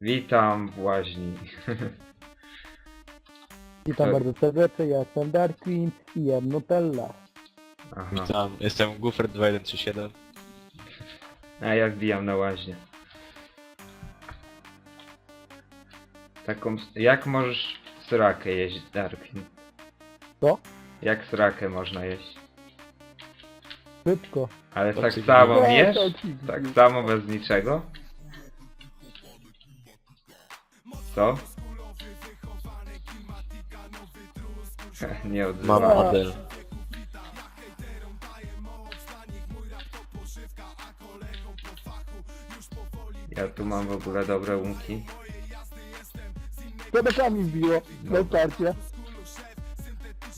Witam w łaźni. Witam bardzo serdecznie, ja jestem Dark Queen i jem Nutella. Aha. Witam, jestem Gufer 2137. A ja wbijam na łaźnię. Taką... Jak możesz srakę jeść, Darkin? Co? Jak srakę można jeść? Szybko. Ale tak Oczywiście. samo Nie, jesz? oczywiście. Tak samo bez niczego? Co? Nie Mam odzywam. Adel. Ja tu mam w ogóle dobre łunki. Kiedykami wbiło na starcie.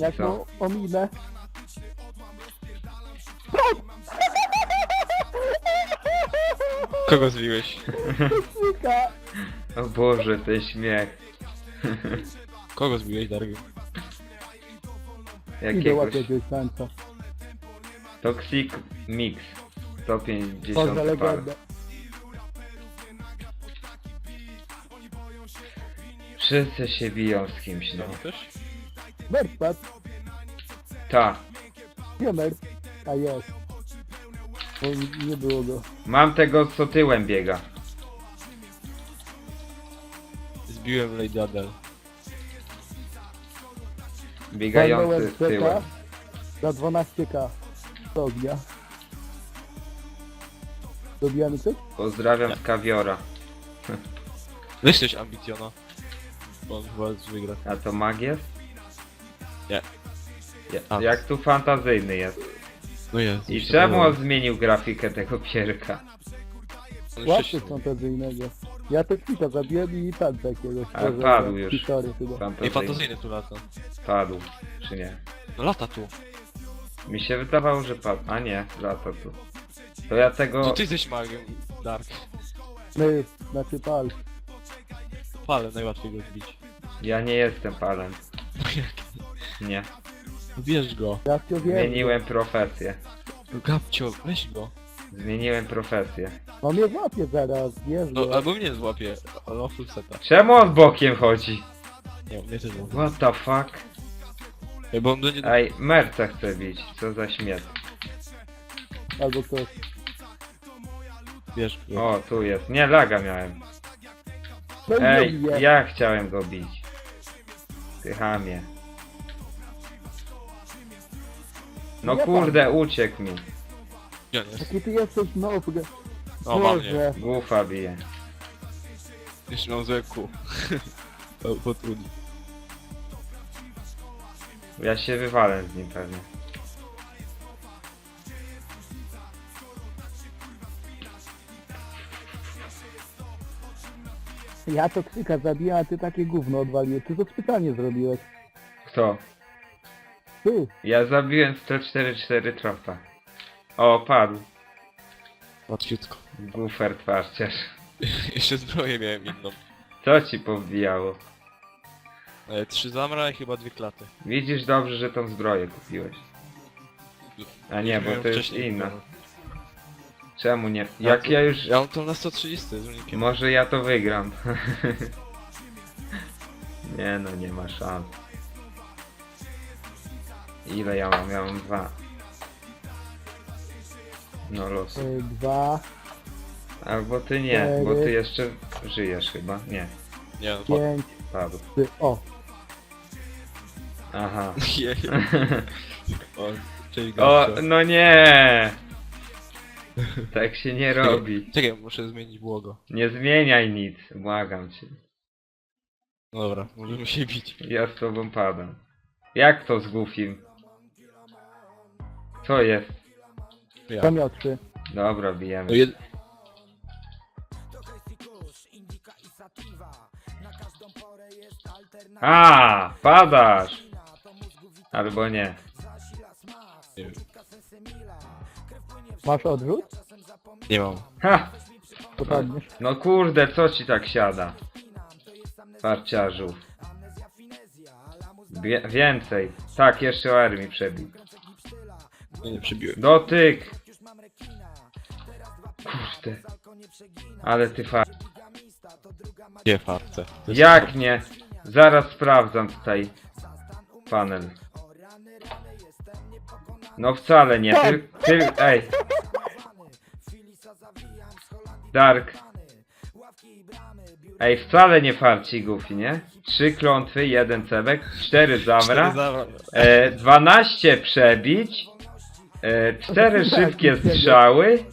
Jak no ominę. Kogo zwiłeś? Nika! O Boże, ten śmiech. Kogo zbiłeś, Dargi? Idę Jakiegoś łapię. Toxic Mix. 150 Boże, par. legenda. Wszyscy się biją z kimś, no. Ktoś? Merpad, Ta. Jemer. A jest. Bo nie było go. Mam tego, co tyłem biega. Zbiłem Lady Adel. Biegający Walnąłem tyłem. Za 12k. Do ognia. Dobijamy coś? Pozdrawiam z kawiora. Weź coś. Bo on chyba wygra. A to mag jest? Nie. A. jak tu fantazyjny jest. No jest. I czemu on zmienił grafikę tego pierka? Łapy fantazyjnego. Ja to kwita zabiłem i tańca jakiegoś. Ale padł już. Historię chyba. Nie Fantazyjny. fantazyjny tu lata. Padł, czy nie? No lata tu. Mi się wydawało, że padł. A nie, lata tu. To ja tego... To ty jesteś magiem, Dark. My, znaczy pal. Palę, najłatwiej go zbić. Ja nie jestem palem. Nie. Bierz go. Ja w to wiem. Zmieniłem profesję. No Gabcio, weź go. Zmieniłem profesję. On mnie złapie zaraz, wiesz No go. albo mnie złapie, ale o full seta. Czemu on bokiem chodzi? Nie, mnie też złapie. What the fuck? Ej, Bo on będzie... Ej, Merca chce bić. Co za śmiech. Albo ktoś. Bierz go. O, tu jest. Nie, laga miałem. No Ej, nie ja chciałem go bić. Ty chamie. No Nie kurde, uciekł mi. Gdzie on jest? Jaki ty jesteś nobry. O, mam mnie. Boże. Gufa bije. Jeszcze mam złe kół. To potrudni. Ja się wywalę z nim pewnie. Ja to krzyka zabijam, a ty takie gówno odwaliłeś. Ty to specjalnie zrobiłeś. Kto? Ty, Ja zabiłem 144 tropa. O, padł. Łatwiutko. Gufer twarciarz. Jeszcze zbroję miałem inną. Co ci powbijało? E, trzy zamra i chyba dwie klaty. Widzisz dobrze, że tą zbroję kupiłeś. A nie, bo Miałem to jest wcześniej inna. Czemu nie? Ja Jak to- ja już... Ja mam to na 130 z unikiem. Może ja to wygram. nie no, nie ma szans. Ile ja mam? Ja mam dwa. No los. y, dwa, Albo ty nie, bo ty Cztery. jeszcze żyjesz chyba. Nie, Nie no, pięć, padł. O, Aha. Jej. O, cześć O, no nie! Tak się nie robi. Czekaj, muszę zmienić błogo. Nie zmieniaj nic, błagam cię. No dobra, możemy się bić. Ja z tobą padam. Jak to z Goofim? Co jest? Ja. zamiotrzy. Dobra, No bijemy. jed... A, padasz! Albo nie. nie wiem. Masz odrzut? Nie mam. Ha! Popadniesz. No kurde, co ci tak siada? Parciarzu. Wie więcej. Tak, jeszcze o armii przebił. Nie, nie przebiłem. Dotyk! Kurde. Ale ty fa... Gdzie farce? Jak nie? Zaraz sprawdzam tutaj panel. No wcale nie, ty, ty, ej. Dark. Ej, wcale nie farci Goofy, nie? Trzy klątwy, jeden cebek, cztery zawra, Cztery e, 12 przebić, e, cztery szybkie strzały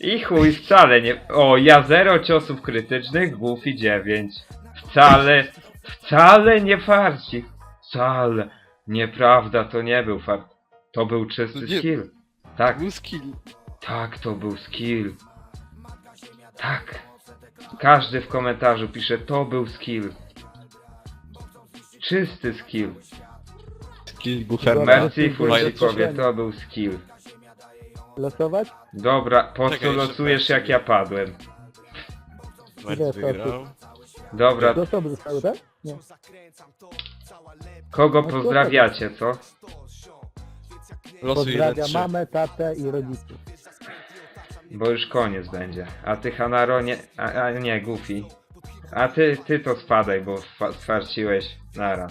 i chuj, wcale nie... O, ja zero ciosów krytycznych, Goofy 9. Wcale, wcale nie farci. Wcale. Nieprawda, to nie był fart. To był czysty To nie- skill. Tak, Był skill. tak, to był skill. Tak. Każdy w komentarzu pisze, to był skill. Czysty skill. Skill buffer. Dobra. Merciful Fajne ci powie, proszenie. to był skill. Losować? Dobra, po Czekaj, co jeszcze losujesz tak. jak ja padłem? Ile Merc wygrał. Dobra, Do osoby zostały, tak? Nie. kogo No pozdrawiacie, co? Losuj jeden Pozdrawiam trzy. mamę, tatę i rodziców. Bo już koniec będzie. A ty Hanaro nie... A, a nie, Goofy. A ty, ty to spadaj, bo fa- sfarciłeś. Nara.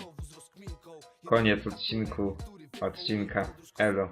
Koniec odcinku. Odcinka. Elo.